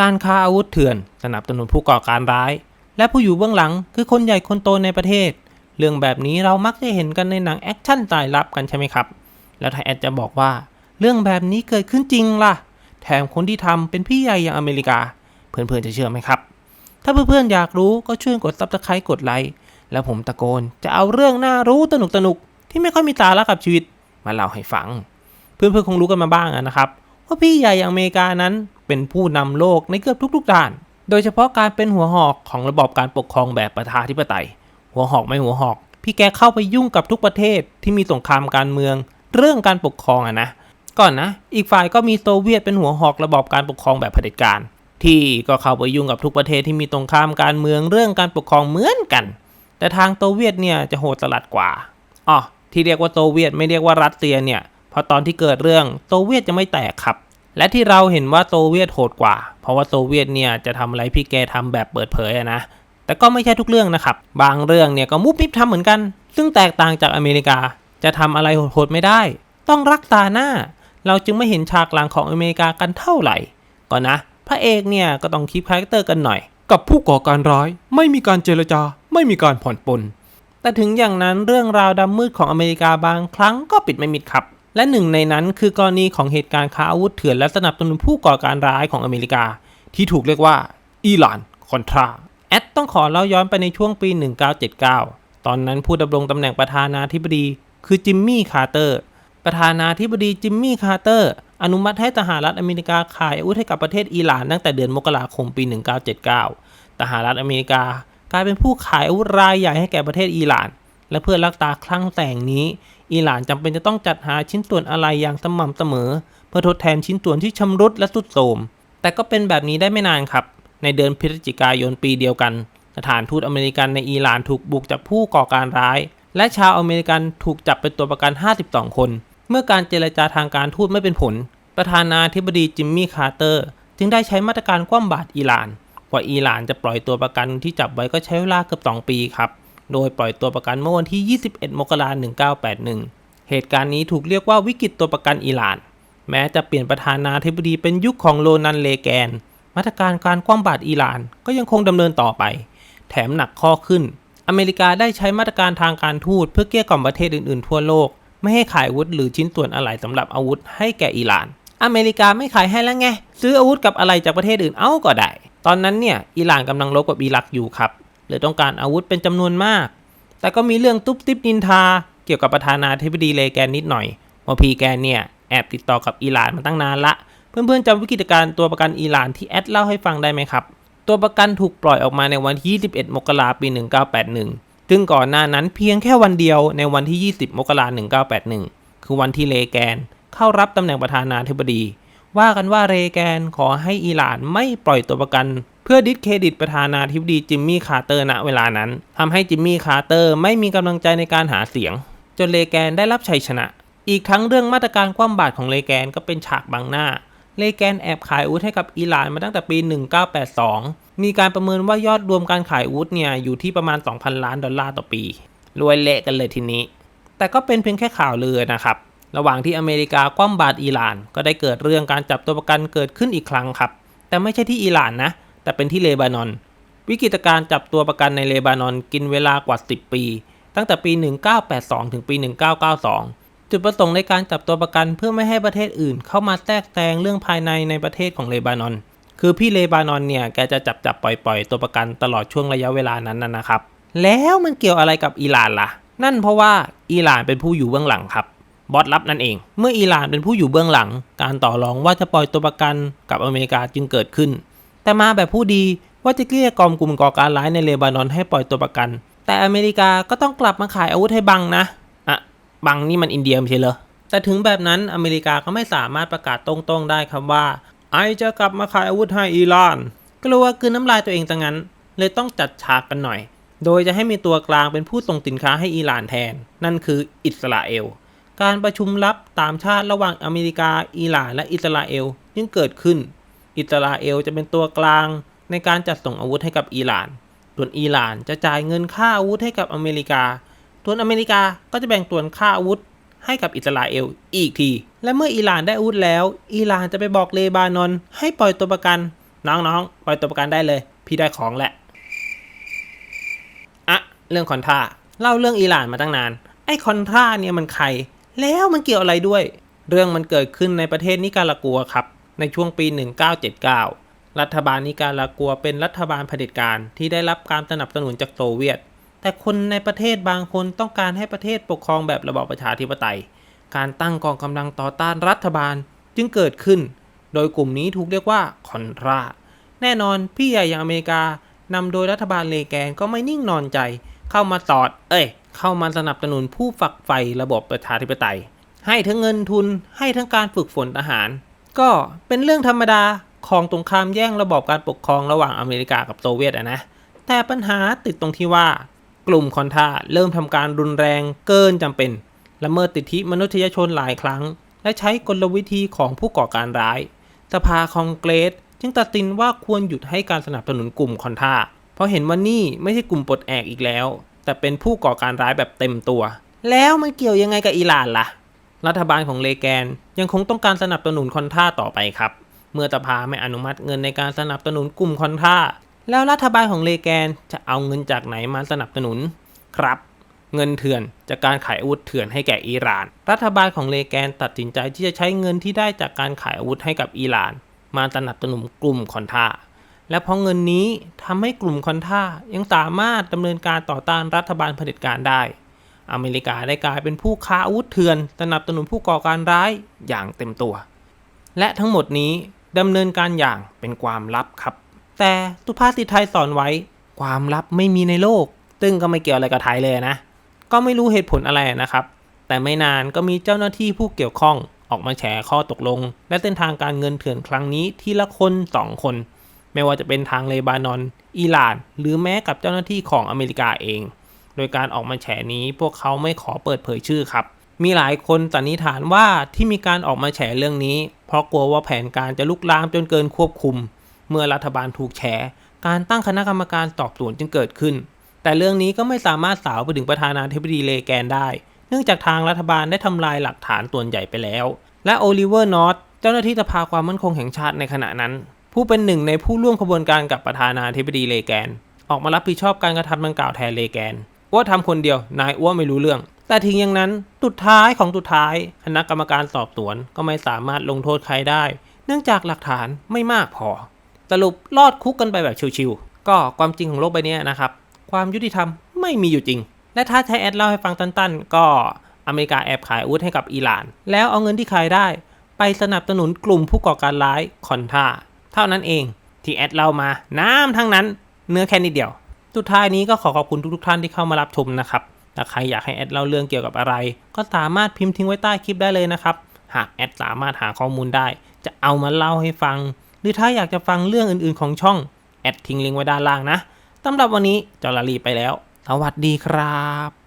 การค้าอาวุธเถื่อน สนับสนุนผู้ก่อการร้าย และผู้อยู่เบื้องหลังคือคนใหญ่คนโตในประเทศ เรื่องแบบนี้เรามักจะเห็นกันในหนังแอคชั่นตายลับกันใช่ไหมครับ แล้วถ้าแอดจะบอกว่า เรื่องแบบนี้เกิดขึ้นจริงล่ะ แถมคนที่ทำเป็นพี่ใหญ่อย่างอเมริกา เพื่อนๆจะเชื่อไหมครับ ถ้าเพื่อนๆอยากรู้ก็ช่วยกดซับสไครต์กดไลค์ แล้วผมตะโกนจะเอาเรื่องน่ารู้ตนุกๆที่ไม่ค่อยมีตาละกับชีวิตมาเล่าให้ฟัง เพื่อนๆคงรู้กันมาบ้างนะครับว่าพี่ใหญ่อย่างอเมริกานั้น เป็นผู้นำโลกในเกือบทุกๆด้าน โดยเฉพาะการเป็นหัวหอกของระบอบการปกครองแบบประชาธิปไตย หัวหอกไม่หัวหอก พี่แกเข้าไปยุ่งกับทุกประเทศที่มีสงครามการเมือง เรื่องการปกครองอะนะ ก่อนนะ อีกฝ่ายก็มีโซเวียตเป็นหัวหอกระบอบการปกครองแบบเผด็จการ ที่ก็เข้าไปยุ่งกับทุกประเทศที่มีสงครามการเมืองเรื่องการปกครองเหมือนกัน แต่ทางโซเวียตเนี่ยจะโหดสลัดกว่าอ๋อที่เรียกว่าโซเวียตไม่เรียกว่ารัสเซียเนี่ยเพราะตอนที่เกิดเรื่องโซเวียตจะไม่แตกครับ และที่เราเห็นว่าโซเวียตโหดกว่า เพราะว่าโซเวียตเนี่ยจะทำอะไรพี่แกทำแบบเปิดเผยอะนะ แต่ก็ไม่ใช่ทุกเรื่องนะครับ บางเรื่องเนี่ยก็มุบมิบทำเหมือนกัน ซึ่งแตกต่างจากอเมริกา จะทำอะไรโหดๆไม่ได้ ต้องรักษาหน้า เราจึงไม่เห็นฉากหลังของอเมริกากันเท่าไหร่ ก่อนนะ พระเอกเนี่ยก็ต้องคีปคาแรคเตอร์กันหน่อย กับผู้ก่อการร้าย ไม่มีการเจรจา ไม่มีการผ่อนปลนแต่ถึงอย่างนั้นเรื่องราวดำมืดของอเมริกาบางครั้งก็ปิดไม่มิดครับ และหนึ่งในนั้นคือกรณีของเหตุการณ์ค้าอาวุธเถื่อนและสนับสนุนผู้ก่อการร้ายของอเมริกา ที่ถูกเรียกว่าอิหร่านคอนทราแอดต้องขอเล่าย้อนไปในช่วงปี 1979 ตอนนั้นผู้ดำรงตำแหน่งประธานาธิบดี คือจิมมี่คาร์เตอร์ประธานาธิบดีจิมมี่คาร์เตอร์อนุมัติให้สหรัฐอเมริกาขายอาวุธให้กับประเทศอิหร่านตั้งแต่เดือนมกราคมปี 1979สหรัฐอเมริกากลายเป็นผู้ขายอาวุธรายใหญ่ให้แก่ประเทศอิหร่าน และเพื่อรักษาคลังแสงนี้ อิหร่านจำเป็นจะต้องจัดหาชิ้นส่วนอะไรอย่างสม่ำเสมอ เพื่อทดแทนชิ้นส่วนที่ชำรุดและทรุดโทรมแต่ก็เป็นแบบนี้ได้ไม่นานครับ ในเดือนพฤศจิกายนปีเดียวกัน สถานทูตอเมริกันในอิหร่านถูกบุกจากผู้ก่อการร้าย และชาวอเมริกันถูกจับเป็นตัวประกัน 52 คน เมื่อการเจรจาทางการทูตไม่เป็นผล ประธานาธิบดีจิมมี่คาร์เตอร์ จึงได้ใช้มาตรการคว่ำบาตรอิหร่าน กว่าอิหร่านจะปล่อยตัวประกันที่จับไว้ก็ใช้เวลาเกือบ 2 ปีครับ โดยปล่อยตัวประกันเมื่อวันที่ 21 มกราคม 1981 เหตุการณ์นี้ถูกเรียกว่าวิกฤตตัวประกันอิหร่าน แม้จะเปลี่ยนประธานาธิบดีเป็นยุคของโรนันเลแกน มาตรการการคว่ำบาตรอิหร่านก็ยังคงดำเนินต่อไป แถมหนักข้อขึ้น อเมริกาได้ใช้มาตรการทางการทูตเพื่อเกลี้ยกล่อมประเทศอื่นๆ ทั่วโลก ไม่ให้ขายอาวุธหรือชิ้นส่วนอะไหล่สำหรับอาวุธให้แก่อิหร่าน อเมริกาไม่ขายให้แล้วไง ซื้ออาวุธกับอะไรจากประเทศอื่นเอาก็ได้ ตอนนั้นเนี่ยอิหร่านกำลังรบกับอิรักอยู่ครับ เลยต้องการอาวุธเป็นจำนวนมาก แต่ก็มีเรื่องตุ๊บติ๊บนินทา เกี่ยวกับประธานาธิบดีเลแกนนิดหน่อยว่าพีแกนเนี่ยแอบติดต่อกับอิหร่านมาตั้งนานละ เพื่อนๆจำวิกฤตการณ์ตัวประกันอิหร่านที่แอดเล่าให้ฟังได้ไหมครับ ตัวประกันถูกปล่อยออกมาในวันที่ 21 มกราคมปี 1981 ซึ่งก่อนหน้านั้นเพียงแค่วันเดียวในวันที่ 20 มกราคม1981 คือวันที่เลแกนเข้ารับตำแหน่งประธานาธิบดี ว่ากันว่าเรแกนขอให้อิหร่านไม่ปล่อยตัวประกัน เพื่อดิสเครดิตประธานาธิบดีจิมมี่คาร์เตอร์ณเวลานั้นทำให้จิมมี่คาร์เตอร์ไม่มีกำลังใจในการหาเสียง จนเลแกนได้รับชัยชนะ อีกทั้งเรื่องมาตรการคว่ำบาตรของเลแกนก็เป็นฉากบังหน้า เลแกนแอบขายอาวุธให้กับอิหร่านมาตั้งแต่ปี 1982 มีการประเมินว่ายอดรวมการขายอาวุธเนี่ยอยู่ที่ประมาณ 2,000 ล้านดอลลาร์ต่อปี รวยเละกันเลยทีนี้ แต่ก็เป็นเพียงแค่ข่าวลือนะครับ ระหว่างที่อเมริกาคว่ำบาตรอิหร่าน ก็ได้เกิดเรื่องการจับตัวประกันเกิดขึ้นอีกครั้งครับ แต่ไม่ใช่ที่อิหร่านนะ แต่เป็นที่เลบานอน วิกฤตการ์จับตัวประกันในเลบานอนกินเวลากว่า 10 ปี ตั้งแต่ปี 1982 ถึงปี 1992 จุดประสงค์ในการจับตัวประกันเพื่อไม่ให้ประเทศอื่น เข้ามาแทรกแซงเรื่องภายในในประเทศของเลบานอน คือพี่เลบานอนเนี่ยแกจะจับจับปล่อยปล่อยตัวประกันตลอดช่วงระยะเวลานั้นนะนะครับ แล้วมันเกี่ยวอะไรกับอิหร่านล่ะ นั่นเพราะว่าอิหร่านเป็นผู้อยู่เบื้องหลังครับบอสลับนั่นเอง เมื่ออิหร่านเป็นผู้อยู่เบื้องหลัง การต่อรองว่าจะปล่อยตัวประกันกับอเมริกาจึงเกิดขึ้น แต่มาแบบผู้ดีว่าจะเกลี้ยกล่อมกลุ่มก่อการร้ายในเลบานอนให้ปล่อยตัวประกัน แต่อเมริกาก็ต้องกลับมาขายอาวุธให้บังนะอะบังนี่มันอินเดียไม่ใช่เหรอแต่ถึงแบบนั้นอเมริกาก็ไม่สามารถประกาศตรงๆได้ครับว่า ไอจะกลับมาขายอาวุธให้อิหร่าน กลัวกลืนน้ำลายตัวเองตังนั้น เลยต้องจัดฉากกันหน่อย โดยจะให้มีตัวกลางเป็นผู้ส่งสินค้าให้อิหร่านแทน นั่นคืออิสราเอล การประชุมลับตามชาติระหว่างอเมริกาอิหร่านและอิสราเอลยังเกิดขึ้น อิสราเอลจะเป็นตัวกลางในการจัดส่งอาวุธให้กับอิหร่าน ส่วนอิหร่านจะจ่ายเงินค่าอาวุธให้กับอเมริกา ส่วนอเมริกาก็จะแบ่งส่วนค่าอาวุธให้กับอิสราเอลอีกที และเมื่ออิหร่านได้อาวุธแล้ว อิหร่านจะไปบอกเลบานอนให้ปล่อยตัวประกัน น้องๆ ปล่อยตัวประกันได้เลย พี่ได้ของแหละ อะ เรื่องคอนท่าเล่าเรื่องอิหร่านมาตั้งนาน ไอ้คอนท่าเนี่ยมันใคร แล้วมันเกี่ยวอะไรด้วย เรื่องมันเกิดขึ้นในประเทศนิการากัวครับ ในช่วงปี 1979 รัฐบาลนิการากัวเป็นรัฐบาลเผด็จการที่ได้รับการสนับสนุนจากโซเวียต แต่คนในประเทศบางคนต้องการให้ประเทศปกครองแบบระบอบประชาธิปไตย การตั้งกองกำลังต่อต้านรัฐบาลจึงเกิดขึ้น โดยกลุ่มนี้ถูกเรียกว่าคอนราแน่นอนพี่ใหญ่อย่างอเมริกานำโดยรัฐบาลเลแกนก็ไม่นิ่งนอนใจ เข้ามาสอด เอ้ย เข้ามาสนับสนุนผู้ฝักใฝ่ระบบประชาธิปไตย ให้ทั้งเงินทุนให้ทั้งการฝึกฝนทหาร ก็เป็นเรื่องธรรมดาของตรงข้ามแย่งระบอบการปกครองระหว่างอเมริกากับโซเวียตอะนะ แต่ปัญหาติดตรงที่ว่ากลุ่มคอนทาเริ่มทำการรุนแรงเกินจำเป็นละเมิดสิทธิมนุษยชนหลายครั้ง และใช้กลวิธีของผู้ก่อการร้าย สภาคองเกรสจึงตัดสินว่าควรหยุดให้การสนับสนุนกลุ่มคอนทาเพราะเห็นว่านี่ไม่ใช่กลุ่มปลดแอกอีกแล้ว แต่เป็นผู้ก่อการร้ายแบบเต็มตัว แล้วมันเกี่ยวยังไงกับอิหร่านล่ะ รัฐบาลของเลแกนยังคงต้องการสนับสนุนคอนท่าต่อไปครับ เมื่อสภาไม่อนุมัติเงินในการสนับสนุนกลุ่มคอนท่า แล้วรัฐบาลของเลแกนจะเอาเงินจากไหนมาสนับสนุนครับ เงินเถื่อนจากการขายอาวุธเถื่อนให้แก่อิหร่าน รัฐบาลของเลแกนตัดสินใจที่จะใช้เงินที่ได้จากการขายอาวุธให้กับอิหร่าน มาสนับสนุนกลุ่มคอนท่าและเพราะเงินนี้ทำให้กลุ่มคอนท่ายังสามารถดำเนินการต่อต้านรัฐบาลเผด็จการได้ อเมริกาได้กลายเป็นผู้ค้าอาวุธเถื่อนสนับสนุนผู้ก่อการร้ายอย่างเต็มตัว และทั้งหมดนี้ดำเนินการอย่างเป็นความลับครับ แต่สุภาษิตไทยสอนไว้ความลับไม่มีในโลก ซึ่งก็ไม่เกี่ยวอะไรกับไทยเลยนะ ก็ไม่รู้เหตุผลอะไรนะครับ แต่ไม่นานก็มีเจ้าหน้าที่ผู้เกี่ยวข้องออกมาแฉข้อตกลง และเส้นทางการเงินเถื่อนครั้งนี้ทีละคนสองคน ไม่ว่าจะเป็นทางเลบานอน อิหร่าน หรือแม้กับเจ้าหน้าที่ของอเมริกาเอง โดยการออกมาแฉนี้พวกเขาไม่ขอเปิดเผยชื่อครับ มีหลายคนสันนิษฐานว่าที่มีการออกมาแฉเรื่องนี้ เพราะกลัวว่าแผนการจะลุกลามจนเกินควบคุม เมื่อรัฐบาลถูกแฉ การตั้งคณะกรรมการสอบสวนจึงเกิดขึ้น แต่เรื่องนี้ก็ไม่สามารถสาวไปถึงประธานาธิบดีเลแกนได้ เนื่องจากทางรัฐบาลได้ทำลายหลักฐานส่วนใหญ่ไปแล้ว และโอลิเวอร์นอตเจ้าหน้าที่สภาความมั่นคงแห่งชาติในขณะนั้น ผู้เป็นหนึ่งในผู้ร่วมขบวนการกับประธานาธิบดีเลแกน ออกมารับผิดชอบการกระทำดังกล่าวแทนเลแกน ว่าทำคนเดียวนายอ้วไม่รู้เรื่อง แต่ถึงอย่างนั้นสุดท้ายของสุดท้ายคณะกรรมการสอบสวนก็ไม่สามารถลงโทษใครได้ เนื่องจากหลักฐานไม่มากพอ สรุปรอดคุกกันไปแบบชิวๆก็ความจริงของโลกใบนี้นะครับ ความยุติธรรมไม่มีอยู่จริง และถ้าใช้แอดเล่าให้ฟังตันๆ ก็อเมริกาแอบขายอาวุธให้กับอิหร่าน แล้วเอาเงินที่ขายได้ ไปสนับสนุนกลุ่มผู้ก่อการร้ายคอนท่าเท่านั้นเองที่แอดเล่ามาน้ำทั้งนั้นเนื้อแค่นิดเดียว สุดท้ายนี้ก็ขอขอบคุณทุกๆท่านที่เข้ามารับชมนะครับถ้าใครอยากให้แอดเล่าเรื่องเกี่ยวกับอะไร ก็สามารถพิมพ์ทิ้งไว้ใต้คลิปได้เลยนะครับ หากแอดสามารถหาข้อมูลได้ จะเอามาเล่าให้ฟัง หรือถ้าอยากจะฟังเรื่องอื่นๆของช่อง แอดทิ้งลิงก์ไว้ด้านล่างนะสำหรับวันนี้จอลารีไปแล้ว สวัสดีครับ